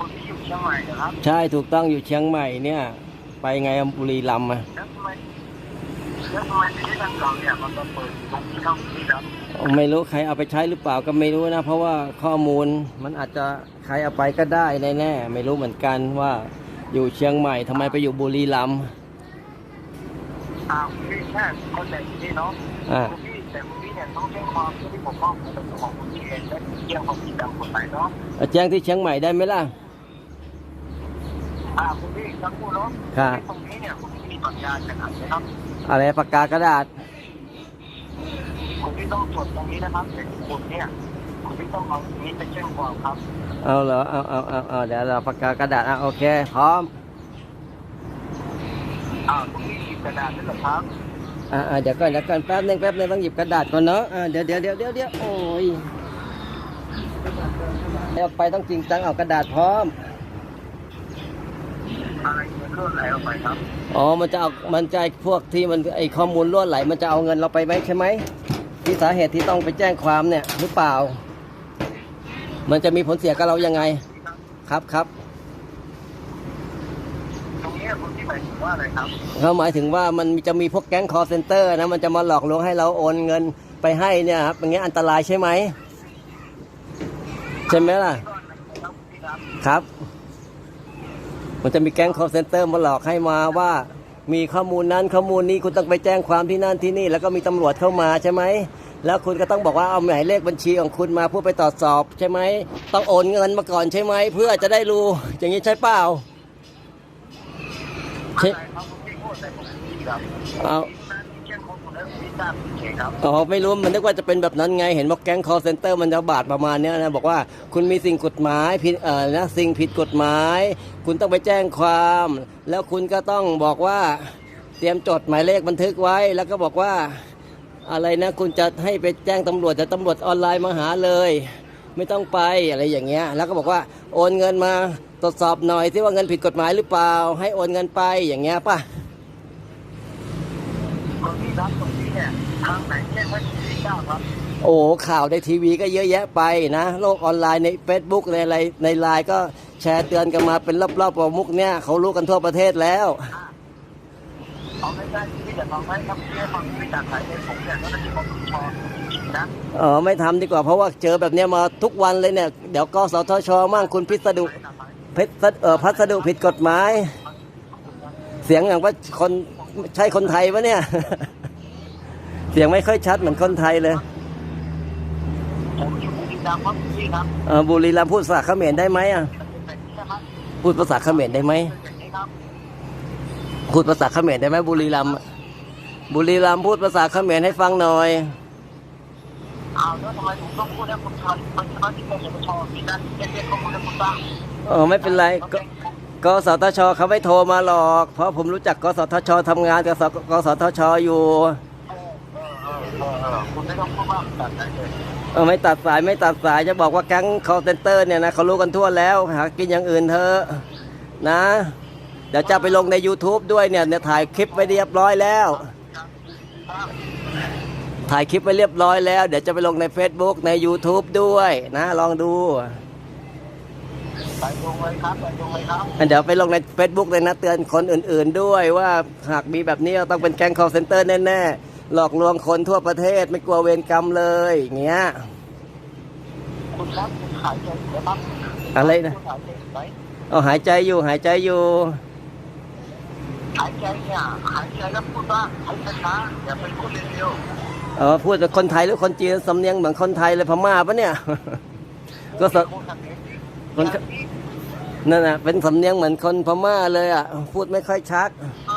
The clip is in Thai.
คุณที่อยู่เชียงใหม่เหรอครับใช่ถูกต้องอยู่เชียงใหม่เนี่ย ไปไงบุรีรัมย์อะแล้วทำไมแล้วทำไมในที่ทางเราเนี่ยมันมาเปิดตรงนี้ครับพี่ครับไม่รู้ใครเอาไปใช้หรือเปล่าก็ไม่รู้นะ เพราะว่าข้อมูลมันอาจจะใครเอาไปก็ได้แน่ๆไม่รู้เหมือนกันว่าอยู่เชียงใหม่ทำไมไปอยู่บุรีรัมย์อ้าวคุณพี่แค่คนแต่ที่นี่เนาะอ่าคุณพี่แต่คุณพี่เนี่ยต้องแจ้งความเพื่อที่ปกป้องคุณเป็นของคุณพี่เองและเกี่ยวกับผิดตามกฎหมายเนาะเอาแจ้งที่เชียงใหม่ได้ไหมล่ะ อ่าคุณพี่ทั้งคู่เนาะครับตรงนี้เนี่ยคุณพี่มีปัญญาขนาดไหนครับ อะไรปากกากระดาษ คุณพี่ต้องจดตรงนี้นะครับแต่คุณเนี่ย คุณพี่ต้องเอาตรงนี้ไปแจ้งความครับ เอาเหรอเอาเอาเอาเอาเดี๋ยวเราปากกากระดาษอะโอเค พร้อมอ้าวคุณพี่หยิบกระดาษด้วยเหรอครับ อ่าอ่าเดี๋ยวก่อนเดี๋ยวก่อนแป๊บนึงแป๊บนึงต้องหยิบกระดาษก่อนเนาะอ่าเดี๋ยวเดี๋ยวเดี๋ยวเดี๋ยวเดี๋ยวโอ้ยเอาไปต้องจริงจังเอากระดาษพร้อม อะไรเงินเลื่อนไหลออกไปครับ อ๋อ มันจะเอา มันจะไอ้พวกที่มันไอข้อมูลล่วไหล มันจะเอาเงินเราไปไหมใช่ไหมที่สาเหตุที่ต้องไปแจ้งความเนี่ยหรือเปล่า มันจะมีผลเสียกับเรายังไง ครับครับ ตรงนี้คุณพี่หมายถึงว่าอะไรครับ เขาหมายถึงว่ามันจะมีพวกแก๊งคอร์เซนเตอร์นะ มันจะมาหลอกลวงให้เราโอนเงินไปให้เนี่ยครับอย่างเงี้ยอันตรายใช่ไหม ใช่ไหมล่ะ ครับพี่ครับครับ มันจะมีแก๊ง call center มาหลอกให้มาว่า มีข้อมูลนั้นข้อมูลนี้คุณต้องไปแจ้งความที่นั่นที่นี่ แล้วก็มีตำรวจเข้ามาใช่ไหมแล้วคุณก็ต้องบอกว่าเอาหมายเลขบัญชีของคุณมาเพื่อไปตรวจสอบใช่ไหมต้องโอนเงินมาก่อนใช่ไหมเพื่อจะได้รู้อย่างนี้ใช่เปล่าอะใช่ไรครับคุณพี่พูดอะ ไรผมพี่ครับเอาเช่นคนคนนั้นพี่ทราบเองครับ อ๋อไม่รู้มันนึกว่าจะเป็นแบบนั้นไง เห็นว่าแก๊ง call center มันจะบาดประมาณเนี้ยนะบอกว่าคุณมีสิ่งกฎหมายผิดเอ่อนะสิ่งผิดกฎหมาย คุณต้องไปแจ้งความ แล้วคุณก็ต้องบอกว่าเตรียมจดหมายเลขบันทึกไว้ แล้วก็บอกว่าอะไรนะคุณจะให้ไปแจ้งตำรวจจะตำรวจออนไลน์มาหาเลย ไม่ต้องไปอะไรอย่างเงี้ยแล้วก็บอกว่าโอนเงินมาตรวจสอบหน่อยที่ว่าเงินผิดกฎหมายหรือเปล่า ให้โอนเงินไปอย่างเงี้ยป่ะ คนพี่รับตรง ทางไหนแจ้งไว้ที่พี่ทราบครับ โอ้ข่าวในทีวีก็เยอะแยะไปนะ โลกออนไลน์ใน Facebook ในอะไรในไลน์ก็แชร์เตือนกันมาเป็นรอบๆประมุกเนี่ยเขารู้กันทั่วประเทศแล้ว เอาไม่ได้ที่จะทำให้ครับพี่ให้ฟังพี่จากสายเองผมเนี่ยก็จะมีความชอบจริงๆนะเออไม่ทำดีกว่าเพราะว่าเจอแบบเนี้ยมาทุกวันเลยเนี่ย เดี๋ยวกสทชมั่งคุณพิสดุเพชรเออพัสดุผิดกฎหมาย เสียงอย่างว่าคนใช่คนไทยปะเนี่ย เสียงไม่ค่อยชัดเหมือนคนไทยเลยผมอยู่บุรีรัมย์ครับพี่ครับเออบุรีรัมย์พูดภาษาเขมรได้ไหมอะเป็นแบบนี้นะครับพูดภาษาเขมรได้ไหมเป็นแบบนี้ครับพูดภาษาเขมรได้ไหมบุรีรัมย์อะบุรีรัมย์พูดภาษาเขมรให้ฟังหน่อยเอาแล้วทำไมผมต้องพูดให้คุณชอบมันจะมาที่กสทชพี่นั่นเรียกข้อมูลให้คุณบ้างเออไม่เป็นไรก็กสทชเขาไม่โทรมาหรอก เพราะผมรู้จักกสทชทำงานกับสกสทชอยู่เออเออ เออเออเออคุณไม่ต้องพูดว่าตัดไหนเลยเออไม่ตัดสายไม่ตัดสายจะบอกว่าแก๊ง call center เนี่ยนะเขารู้กันทั่วแล้วหากินอย่างอื่นเถอะนะ เดี๋ยวจะไปลงใน YouTube ด้วยเนี่ยเนี่ยถ่ายคลิปไว้เรียบร้อยแล้ว ถ่ายคลิปไว้เรียบร้อยแล้ว เดี๋ยวจะไปลงใน Facebook ใน YouTube ด้วยนะลองดูไปลงเลยครับไปลงเลยครับเดี๋ยวไปลงใน Facebook เลยนะเตือนคนอื่น ๆด้วยว่าหากมีแบบนี้ต้องเป็นแก๊ง call center แน่ๆ หลอกลวงคนทั่วประเทศไม่กลัวเวรกรรมเลยอย่างเงี้ยคุณครับคุณขายใจอยู่ไหมครับอะไรนะคุณขายใจอยู่ไหมเอาหายใจอยู่หายใจอยู่หายใจเนี่ยหายใจแล้วพูดว่าหายช้าๆอย่าไปพูดเร็วเออพูดกับคนไทยหรือคนจีนสำเนียงเหมือนคนไทยเลยพม่าปะเนี่ยๆก็สคนขับเองคนนั่นน่ะเป็นสำเนียงเหมือนคนพม่าเลยอะพูดไม่ค่อยชัดเ